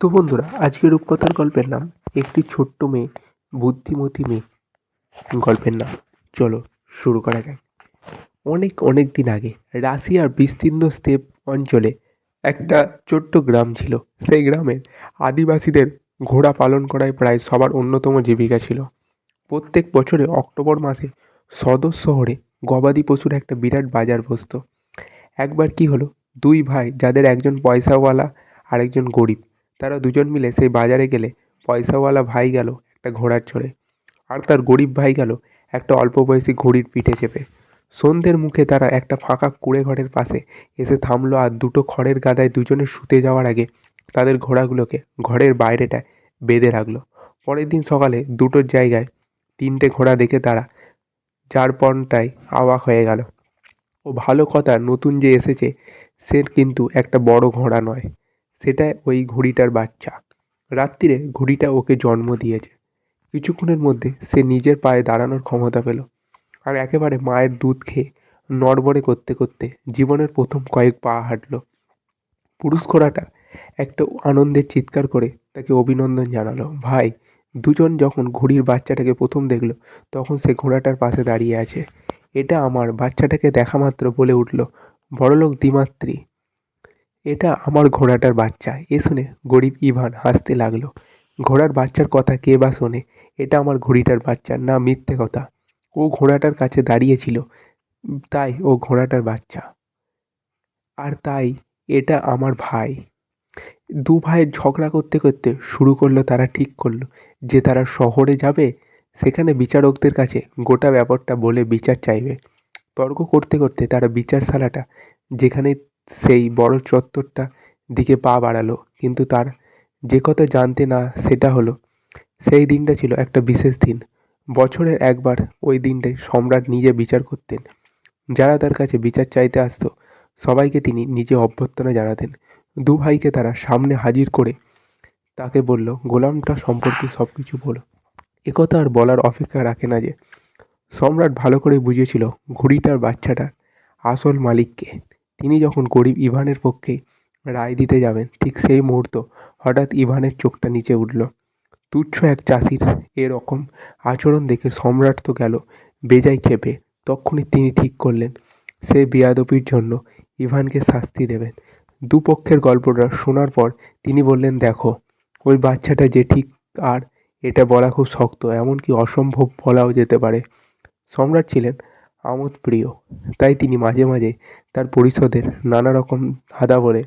তো বন্ধুরা আজকের রূপকথার গল্পের নাম একটি ছোট্ট মেয়ে, বুদ্ধিমতী মেয়ে গল্পের নাম। চলো শুরু করা যাক। অনেক অনেক দিন আগে রাশিয়ার বিস্তীর্ণ স্টেপ অঞ্চলে একটা ছোট্ট গ্রাম ছিল। সেই গ্রামের আদিবাসীদের ঘোড়া পালন করাই প্রায় সবার অন্যতম জীবিকা ছিল। প্রত্যেক বছরে অক্টোবর মাসে সদর শহরে গবাদি পশুর একটা বিরাট বাজার বসতো। একবার কি হলো, দুই ভাই, যাদের একজন পয়সাওয়ালা আর একজন গরিব। তারা দুজন মিলে সেই বাজারে গেলে পয়সাওয়ালা ভাই গেল একটা ঘোড়ার চড়ে আর তার গরিব ভাই গেল একটা অল্প বয়সী ঘড়ির পিঠে চেপে। সন্ধ্যের মুখে তারা একটা ফাঁকা কুঁড়ে ঘরের পাশে এসে থামলো আর দুটো খড়ের গাদায় দুজনে শুতে যাওয়ার আগে তাদের ঘোড়াগুলোকে ঘরের বাইরেটায় বেঁধে রাখল। পরের দিন সকালে দুটোর জায়গায় তিনটে ঘোড়া দেখে তারা যারপনটাই অবাক হয়ে গেল। ও ভালো কথা, নতুন যে এসেছে, সে কিন্তু একটা বড় ঘোড়া নয়। সেটা ওই ঘুড়িটার বাচ্চা। রাত্রিরে ঘুড়িটা ওকে জন্ম দিয়েছে। কিছুক্ষণের মধ্যে সে নিজের পায়ে দাঁড়ানোর ক্ষমতা পেল আর একেবারে মায়ের দুধ খেয়ে নড়বড়ে করতে করতে জীবনের প্রথম কয়েক পা হাঁটলো। পুরুষ ঘোড়াটা একটা আনন্দের চিৎকার করে তাকে অভিনন্দন জানালো, ভাই, দুজন যখন ঘুড়ির বাচ্চাটাকে প্রথম দেখল, তখন সে ঘোড়াটার পাশে দাঁড়িয়ে আছে। এটা আমার বাচ্চাটাকে দেখা মাত্র বলে উঠল। বড়লোক দ্বিমাত্রি এটা আমার ঘোড়াটার বাচ্চা। এ শুনে গরিব ইভান হাসতে লাগল। ঘোড়ার বাচ্চার কথা কে বা শোনে? এটা আমার ঘুড়িটার বাচ্চা, না মিথ্যে কথা। ও ঘোড়াটার কাছে দাঁড়িয়েছিল তাই ও ঘোড়াটার বাচ্চা। আর তাই এটা আমার ভাই। দু ভাইয়ের ঝগড়া করতে করতে শুরু করল তারা ঠিক করল যে তারা শহরে যাবে, সেখানে বিচারকদের কাছে গোটা ব্যাপারটা বলে বিচার চাইবে। তর্ক করতে করতে তারা বিচারশালাটা যেখানে সেই বড় চত্বরটা দিকে পা বাড়ালো, কিন্তু তার যে কথা জানতে না সেটা হলো, সেই দিনটা ছিল একটা বিশেষ দিন। বছরের একবার ওই দিনটায় সম্রাট নিজে বিচার করতেন। যারা তার কাছে বিচার চাইতে আসতো, সবাইকে তিনি নিজে অভ্যর্থনা জানাতেন। দু ভাইকে তারা সামনে হাজির করে তাকে বলল, গোলামটা সম্পর্কে সব কিছু বলো একথা আর বলার অপেক্ষা রাখে না যে। সম্রাট ভালো করে বুঝেছিল, ঘুড়িটার বাচ্চাটার আসল মালিককে। তিনি যখন গরিব ইভানের পক্ষে রায় দিতে যাবেন, ঠিক সেই মুহূর্ত হঠাৎ ইভানের চোখটা নিচে উঠল। তুচ্ছ এক চাষির এরকম আচরণ দেখে সম্রাট তো গেল বেজায় ক্ষেপে। তক্ষুনি তিনি ঠিক করলেন, সে বেয়াদবির জন্য ইভানকে শাস্তি দেবেন। দুপক্ষের গল্পটা শোনার পর তিনি বললেন, দেখো, ওই বাচ্চাটা যে ঠিক আর এটা বলা খুব শক্ত, এমনকি অসম্ভব বলাও যেতে পারে। সম্রাট ছিলেন আমোদপ্রিয় তাই তিনি মাঝে মাঝে তার পরিষদের নানা রকম ধাঁধা বলে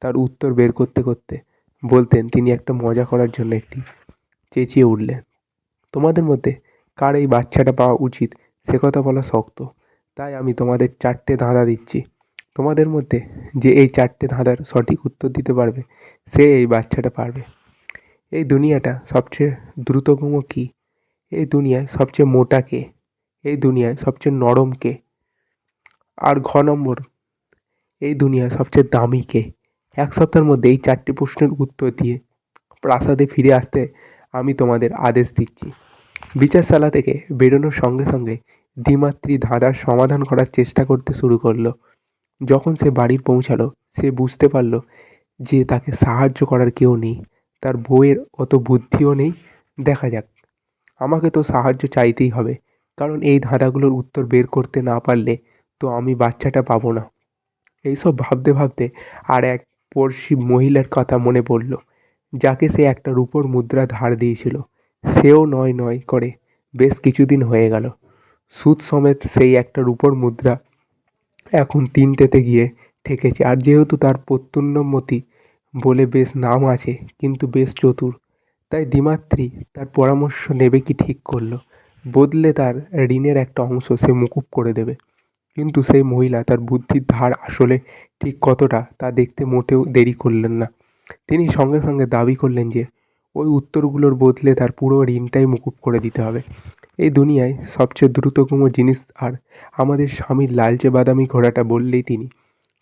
তার উত্তর বের করতে করতে বলতেন তিনি একটা মজা করার জন্য একটি চেঁচিয়ে উঠলেন। তোমাদের মধ্যে কার এই বাচ্চাটা পাওয়া উচিত? সে কথা বলা শক্ত। তাই আমি তোমাদের চারটে ধাঁধা দিচ্ছি। তোমাদের মধ্যে যে এই চারটে ধাঁধার সঠিক উত্তর দিতে পারবে, সে এই বাচ্চাটা পারবে। এই দুনিয়াটা সবচেয়ে দ্রুততম কী? এই দুনিয়ায় সবচেয়ে মোটা কে? এই দুনিয়ায় সবচেয়ে নরম কে? আর ঘ নম্বর, এই দুনিয়ায় সবচেয়ে দামি কে? এক সপ্তাহের মধ্যে এই চারটি প্রশ্নের উত্তর দিয়ে প্রাসাদে ফিরে আসতে আমি তোমাদের আদেশ দিচ্ছি। বিচারশালা থেকে বেরোনোর সঙ্গে সঙ্গে দ্বিমাত্রি ধাঁধার সমাধান করার চেষ্টা করতে শুরু করল। যখন সে বাড়ি পৌঁছালো, সে বুঝতে পারল যে তাকে সাহায্য করার কেউ নেই। তার বউয়ের অত বুদ্ধিও নেই। দেখা যাক, আমাকে তো সাহায্য চাইতেই হবে। কারণ এই ধাঁধাগুলোর উত্তর বের করতে না পারলে তো আমি বাচ্চাটা পাবো না। এইসব ভাবতে ভাবতে আর এক পড়শি মহিলার কথা মনে পড়ল, যাকে সে একটা রূপোর মুদ্রা ধার দিয়েছিল। সেও নয় নয় করে বেশ কিছুদিন হয়ে গেল। সুদ সমেত সেই একটা রূপোর মুদ্রা এখন তিনটেতে গিয়ে ঠেকেছে। আর যেহেতু তার প্রত্যুন্নমতি বলে বেশ নাম আছে, কিন্তু বেশ চতুর, তাই দ্বিমাত্রি তার পরামর্শ নেবে কি ঠিক করল। বদলে তার ঋণের একটা অংশ সে মুকুব করে দেবে। কিন্তু সেই মহিলা তার বুদ্ধির ধার আসলে ঠিক কতটা তা দেখতে মোটেও দেরি করলেন না। তিনি সঙ্গে সঙ্গে দাবি করলেন যে, ওই উত্তরগুলোর বদলে তার পুরো ঋণটাই মুকুব করে দিতে হবে। এই দুনিয়ায় সবচেয়ে দ্রুততম জিনিস আর আমাদের স্বামীর লালচে বাদামি ঘোড়াটা বললেই তিনি।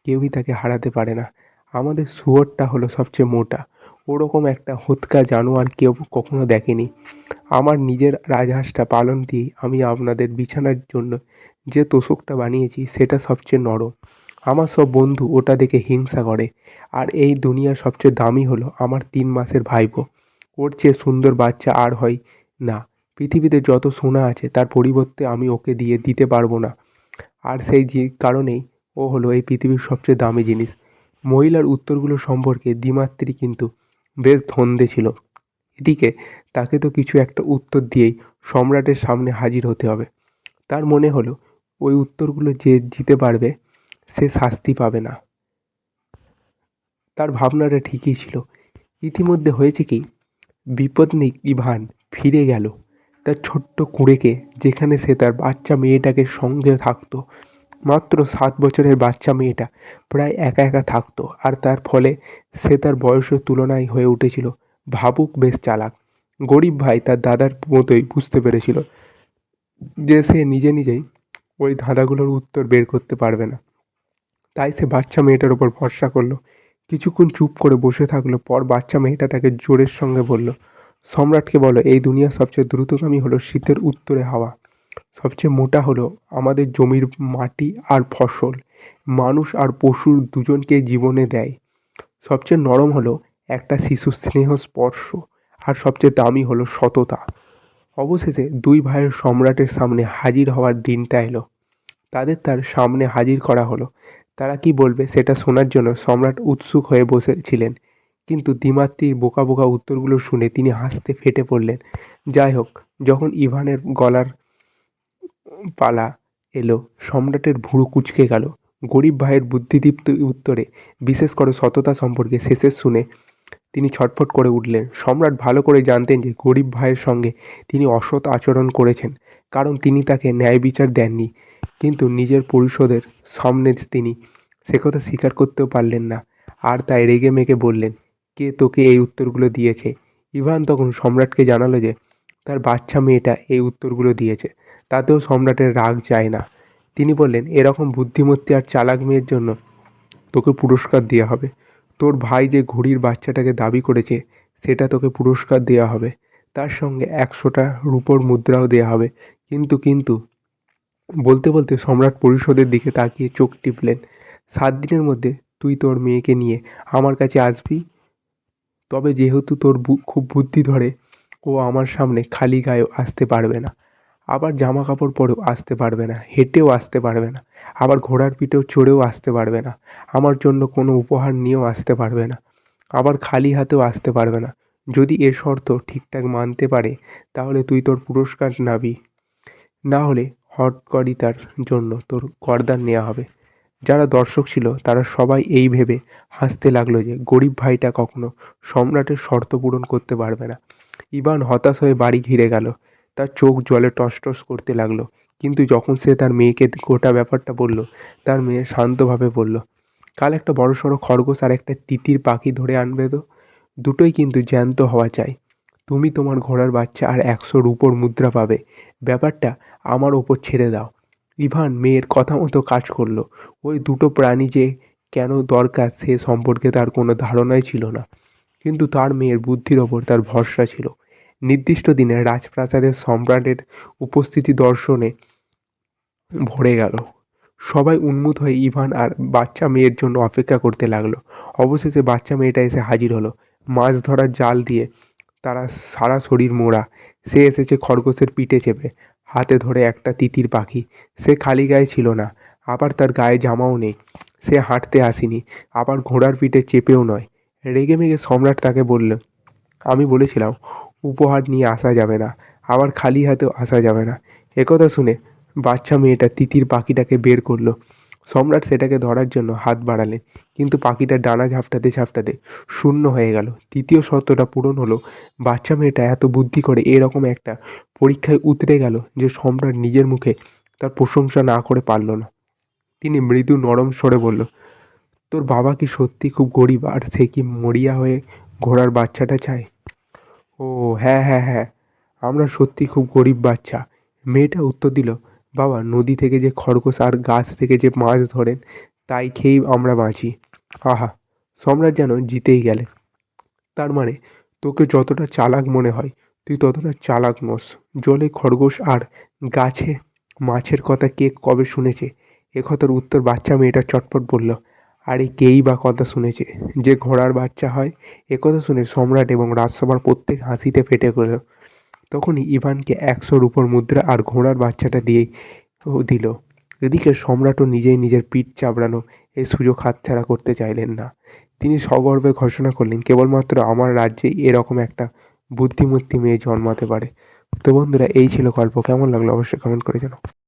কেউই তাকে হারাতে পারে না। আমাদের শুয়োরটা হলো সবচেয়ে মোটা। ওরকম একটা হোঁতকা জানোয়ার কেউ কখনো দেখেনি। আমার নিজের রাজহাঁসটা পালন দিয়ে আমি আপনাদের বিছানার জন্য যে তোশকটা বানিয়েছি, সেটা সবচেয়ে নরম। আমার সব বন্ধু ওটা দেখে হিংসা করে। আর এই দুনিয়ার সবচেয়ে দামি হলো আমার তিন মাসের ভাইপো। ওর চেয়ে সুন্দর বাচ্চা আর হয় না। পৃথিবীতে যত সোনা আছে, তার পরিবর্তে আমি ওকে দিয়ে দিতে পারব না। আর সেই যে কারণেই ও হলো এই পৃথিবীর সবচেয়ে দামি জিনিস। মহিলার উত্তরগুলো সম্পর্কে দ্বিমাত্রি কিন্তু বেশ ধন্দে ছিল। এদিকে তাকে তো কিছু একটা উত্তর দিয়েই সম্রাটের সামনে হাজির হতে হবে। তার মনে হলো, ওই উত্তরগুলো যে দিতে পারবে, সে শাস্তি পাবে না। তার ভাবনাটা ঠিকই ছিল। ইতিমধ্যে হয়েছে কি বিপদনিক ইভান ফিরে গেল। তার ছোট্ট কুঁড়েকে যেখানে সে তার বাচ্চা মেয়েটাকে সঙ্গে থাকতো মাত্র সাত বছরের বাচ্চা মেয়েটা প্রায় একা একা থাকতো আর তার ফলে সে তার বয়সের তুলনায় হয়ে উঠেছিল। ভাবুক বেশ চালাক। গরিব ভাই তার দাদার মতোই বুঝতে পেরেছিল যে সে নিজে নিজেই ওই ধাঁধাগুলোর উত্তর বের করতে পারবে না। তাই সে বাচ্চা মেয়েটার ওপর ভরসা করল। কিছুক্ষণ চুপ করে বসে থাকল, পর বাচ্চা মেয়েটা তাকে জোরের সঙ্গে বলল, সম্রাটকে বলো, এই দুনিয়ার সবচেয়ে দ্রুতগামী হলো শীতের উত্তরে হাওয়া। সবচেয়ে মোটা হলো আমাদের জমির মাটি আর ফসল। মানুষ আর পশুর দুজনকে জীবনে দেয়। সবচেয়ে নরম হলো একটা শিশুর স্নেহ স্পর্শ আর সবচেয়ে দামি হলো সততা। অবশেষে দুই ভাইয়ের সম্রাটের সামনে হাজির হওয়ার দিনটা এলো। তাদের তার সামনে হাজির করা হলো। তারা কি বলবে সেটা শোনার জন্য সম্রাট উৎসুক হয়ে বসেছিলেন। কিন্তু দ্বিমাত্রির বোকা বোকা উত্তরগুলো শুনে তিনি হাসতে ফেটে পড়লেন। যাই হোক, যখন ইভানের গলার পালা এলো। সম্রাটের ভুরু কুঁচকে গেল। গরিব ভাইয়ের বুদ্ধিদীপ্ত উত্তরে, বিশেষ করে সততা সম্পর্কে শেষের শুনে তিনি ছটফট করে উঠলেন। সম্রাট ভালো করে জানতেন যে গরিব ভাইয়ের সঙ্গে তিনি অসৎ আচরণ করেছেন, কারণ তিনি তাকে ন্যায় বিচার দেননি। কিন্তু নিজের পরিষদের সামনে তিনি সে কথা স্বীকার করতেও পারলেন না। আর তাই রেগে মেগে বললেন, কে তোকে এই উত্তরগুলো দিয়েছে? ইভান তখন সম্রাটকে জানালো যে, তার বাচ্চা মেয়েটা এই উত্তরগুলো দিয়েছে। তাতেও সম্রাটের রাগ যায় না। তিনি বললেন, এরকম বুদ্ধিমত্তি আর চালাক মেয়ের জন্য তোকে পুরস্কার দেওয়া হবে। তোর ভাই যে ঘুড়ির বাচ্চাটাকে দাবি করেছে, সেটা তোকে পুরস্কার দেওয়া হবে। তার সঙ্গে একশোটা রূপোর মুদ্রাও দেওয়া হবে। কিন্তু কিন্তু, বলতে বলতে সম্রাট পরিষদের দিকে তাকিয়ে চোখ টিপলেন। সাত দিনের মধ্যে তুই তোর মেয়েকে নিয়ে আমার কাছে আসবি? তবে যেহেতু তোর খুব বুদ্ধি ধরে, ও আমার সামনে খালি গায়েও আসতে পারবে না। আবার জামা কাপড় পরেও আসতে পারবে না, হেঁটেও আসতে পারবে না, আবার ঘোড়ার পিঠেও চড়েও আসতে পারবে না, আমার জন্য কোনো উপহার নিয়েও আসতে পারবে না, আবার খালি হাতেও আসতে পারবে না। যদি এ শর্ত ঠিকঠাক মানতে পারে, তাহলে তুই তোর পুরস্কার নাবি। না হলে হটকরিতার জন্য তোর করদান নেওয়া হবে। যারা দর্শক ছিল, তারা সবাই এই ভেবে হাসতে লাগল যে, গরিব ভাইটা কখনো সম্রাটের শর্ত পূরণ করতে পারবে না। ইভান হতাশ হয়ে বাড়ি ঘিরে গেল। তার চোখ জলে টসটস করতে লাগল। কিন্তু যখন সে তার মেয়েকে গোটা ব্যাপারটা বলল, তার মেয়ে শান্তভাবে বলল, কাল একটা বড়সড় খরগোশ আর একটা তিতির পাখি ধরে আনবে তো? দুটোই কিন্তু জ্যান্ত হওয়া চাই। তুমি তোমার ঘোড়ার বাচ্চা আর একশো রূপোর মুদ্রা পাবে। ব্যাপারটা আমার ওপর ছেড়ে দাও। ইভান মেয়ের কথা মতো কাজ করল। ওই দুটো প্রাণী যে কেন দরকার সে সম্পর্কে তার কোনো ধারণাই ছিল না। কিন্তু তার মেয়ের বুদ্ধির ওপর তার ভরসা ছিল। নির্দিষ্ট দিনে রাজপ্রাসাদের সম্রাটের উপস্থিতি দর্শনে ভরে গেল। সবাই উন্মুখ হয়ে ইভান আর বাচ্চা মেয়ের জন্য অপেক্ষা করতে লাগল। অবশেষে বাচ্চা মেয়েটা এসে হাজির হলো। মাছ ধরার জাল দিয়ে তারা সারা শরীর মোড়া। সে এসেছে খরগোশের পিঠে চেপে। হাতে ধরে একটা তিতির পাখি। সে খালি গায়ে ছিল না। আবার তার গায়ে জামাও নেই। সে হাঁটতে আসেনি। আবার ঘোড়ার পিঠে চেপেও নয়। রেগে মেগে সম্রাট তাকে বলল, আমি বলেছিলাম উপহার নিয়ে আসা যাবে না, আবার খালি হাতেও আসা যাবে না। একথা শুনে বাচ্চা মেয়েটা তিতির পাখিটাকে বের করল। সম্রাট সেটাকে ধরার জন্য হাত বাড়ালেন, কিন্তু পাখিটা ডানা ঝাপটাতে ঝাপটাতে শূন্য হয়ে গেল। তৃতীয় শর্তটা পূরণ হলো, বাচ্চা মেয়েটা এত বুদ্ধি করে এরকম একটা পরীক্ষায় উতরে গেল যে সম্রাট নিজের মুখে তার প্রশংসা না করে পারল না। তিনি মৃদু নরম স্বরে বলল, তোর বাবা কি সত্যি খুব গরিব, আর সে কি মরিয়া হয়ে ঘোড়ার বাচ্চাটা চায়? ও হ্যাঁ হ্যাঁ হ্যাঁ। আমরা সত্যি খুব গরিব বাচ্চা। মেয়েটা উত্তর দিল, বাবা, নদী থেকে যে খরগোশ আর গাছ থেকে যে মাছ ধরেন, তাই খেয়েই আমরা বাঁচি। আহা, সম্রাট যেন জিতেই গেলে তার মানে তোকে যতটা চালাক মনে হয়, তুই ততটা চালাক নোস। জলে খরগোশ আর গাছে মাছের কথা কে কবে শুনেছে? একথার উত্তর বাচ্চা মেয়েটা চটপট বলল আরে কেই বা কথা শুনেছে? যে ঘোড়ার বাচ্চা হয়, এ কথা শুনে সম্রাট এবং রাজসভার প্রত্যেক হাসিতে ফেটে গেল। তখনই ইভানকে একশো রূপোর মুদ্রা আর ঘোড়ার বাচ্চাটা দিয়ে দিল। এদিকে সম্রাটও নিজেই নিজের পিঠ চাবড়ানো এই সুযোগ হাতছাড়া করতে চাইলেন না। তিনি সগর্বে ঘোষণা করলেন, কেবলমাত্র আমার রাজ্যেই এরকম একটা বুদ্ধিমতী মেয়ে জন্মাতে পারে। তো বন্ধুরা, এই ছিল গল্প। কেমন লাগল অবশ্যই কমেন্ট করে জানাও।